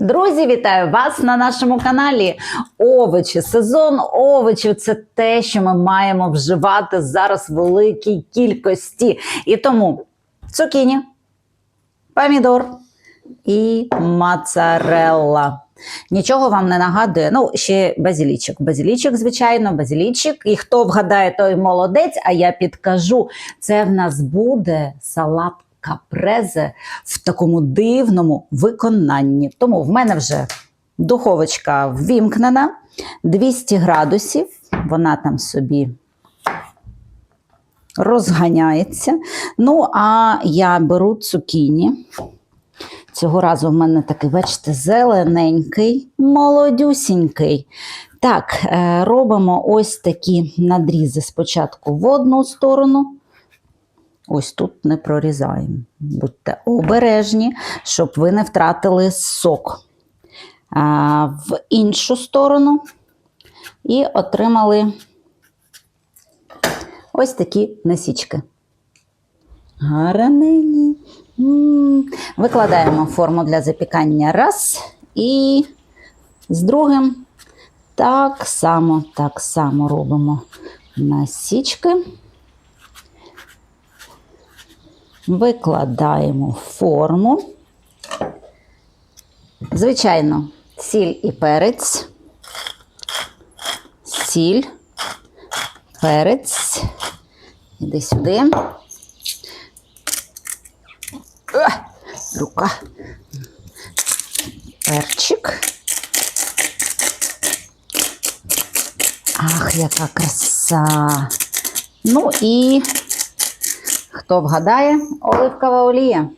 Друзі, вітаю вас на нашому каналі. Овочі, сезон овочів це те, що ми маємо вживати зараз в великій кількості. І тому цукіні, помідор і моцарелла. Нічого вам не нагадує. Ну, ще базілічок. Базілічок, звичайно, базілічок. І хто вгадає, той молодець. А я підкажу, це в нас буде салат капрезе в такому дивному виконанні. Тому в мене вже духовочка ввімкнена, 200 градусів. Вона там собі розганяється. Ну, а я беру цукіні. Цього разу в мене такий, бачите, зелененький, молодюсінький. Так, е, робимо ось такі надрізи спочатку в одну сторону. Ось тут не прорізаємо. Будьте обережні, щоб ви не втратили сок. А, в іншу сторону і отримали ось такі насічки. Гарнені. Викладаємо форму для запікання раз. І з другим так само, так само робимо насічки. Викладаємо форму. Звичайно, сіль і перець. Сіль, перець. Іди сюди. Е, Рука. Перчик. Ах, яка краса. Ну і хто вгадає, оливкова олія.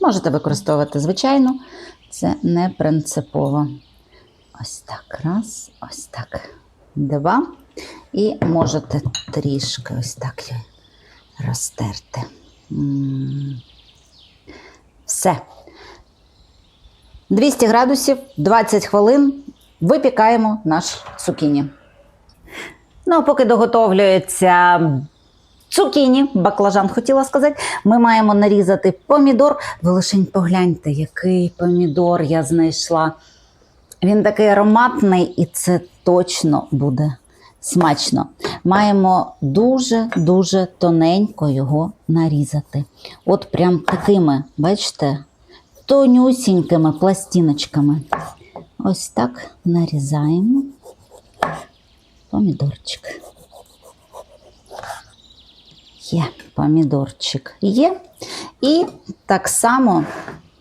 Можете використовувати, звичайно, це не принципово. Ось так, раз, ось так, два. І можете трішки ось так розтерти. Все. 200 градусів, 20 хвилин. Випікаємо наш цукіні. Ну, а поки доготовлюється цукіні, баклажан хотіла сказати, ми маємо нарізати помідор. Ви лишень погляньте, який помідор я знайшла. Він такий ароматний, і це точно буде смачно. Маємо дуже-дуже тоненько його нарізати. От прям такими, бачите, тонюсінькими пластиночками. Ось так нарізаємо помідорчик. Є помідорчик є. І так само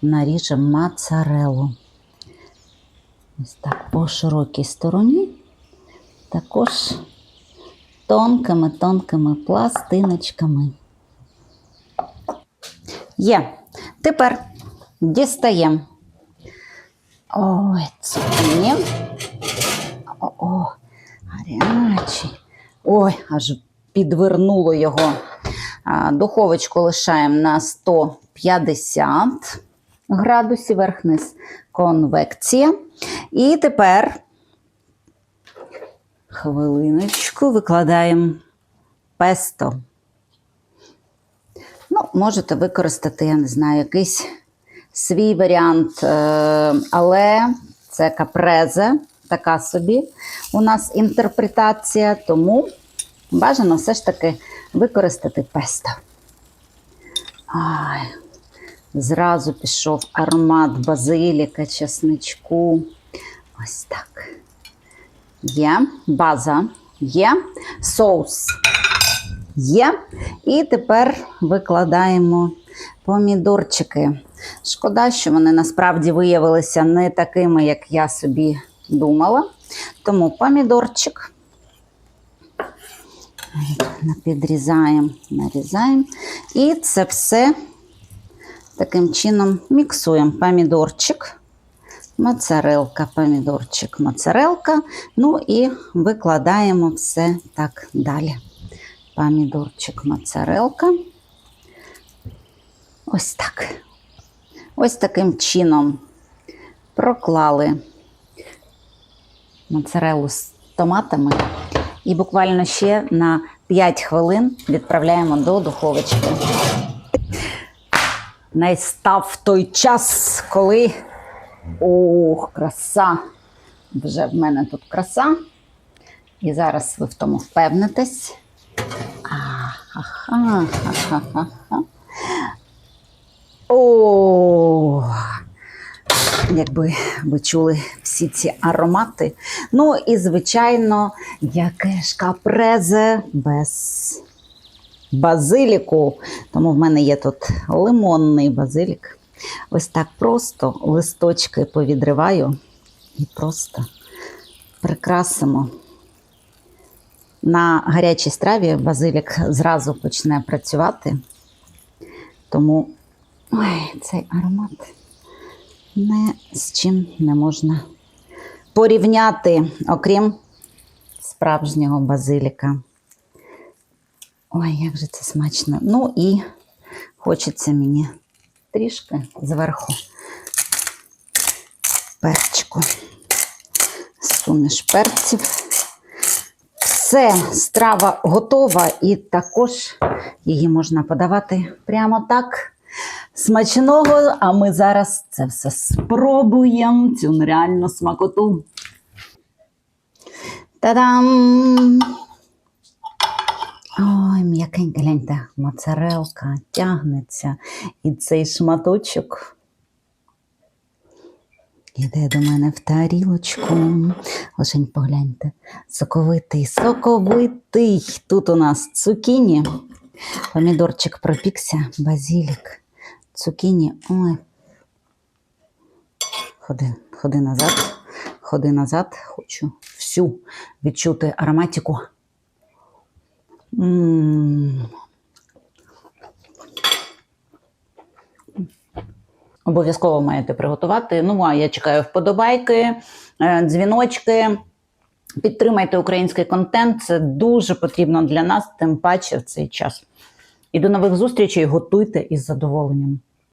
наріжемо моцарелу. Ось так по широкій стороні. Також тонкими-тонкими пластиночками. Є. Тепер дістаємо. Ой, цукіні. О, гарячий. Ой, аж підвернуло його. Духовочку лишаємо на 150 градусів, верх-низ конвекція. І тепер хвилиночку викладаємо песто. Ну, можете використати, я не знаю, якийсь свій варіант, е, але це капрезе, така собі у нас інтерпретація, тому бажано все ж таки використати песто. Ай, зразу пішов аромат базиліка, чесничку. Ось так. Є база, є соус. Є. І тепер викладаємо помідорчики. Шкода, що вони насправді виявилися не такими, як я собі думала. Тому помідорчик. Підрізаємо, нарізаємо. І це все таким чином міксуємо. Помідорчик, моцарелка, помідорчик, моцарелка. Ну і викладаємо все так далі. Помідорчик, моцарелка. Ось так. Ось таким чином проклали моцарелу з томатами. І буквально ще на 5 хвилин відправляємо до духовочки. Настав той час, коли Ох, краса. Вже в мене тут краса. І зараз ви в тому впевнитесь. Ага-ха-ха-ха. О, якби ви чули всі ці аромати. Ну і, звичайно, яке ж капрезе без базиліку. Тому в мене є тут лимонний базилік. Ось так просто листочки повідриваю і просто прикрасимо. На гарячій страві базилік зразу почне працювати. Тому ой, цей аромат не з чим не можна порівняти, окрім справжнього базиліка. Ой, як же це смачно. Ну і хочеться мені трішки зверху перчику. Суміш перців. Все, страва готова, і також її можна подавати прямо так. Смачного, а ми зараз це все спробуємо, цю нереальну смакоту. Та-дам! Ой, м'якенька, гляньте, моцарелка тягнеться. І цей шматочок іде до мене в тарілочку. Лишень погляньте. Соковитий, соковитий. Тут у нас цукіні. Помідорчик пропікся, базілік, цукіні. Ой. Ходи, ходи назад, ходи назад. Хочу всю відчути ароматику. М. Обов'язково маєте приготувати. Ну, а я чекаю вподобайки, е, дзвіночки. Підтримайте український контент. Це дуже потрібно для нас, тим паче в цей час. І до нових зустрічей. Готуйте із задоволенням.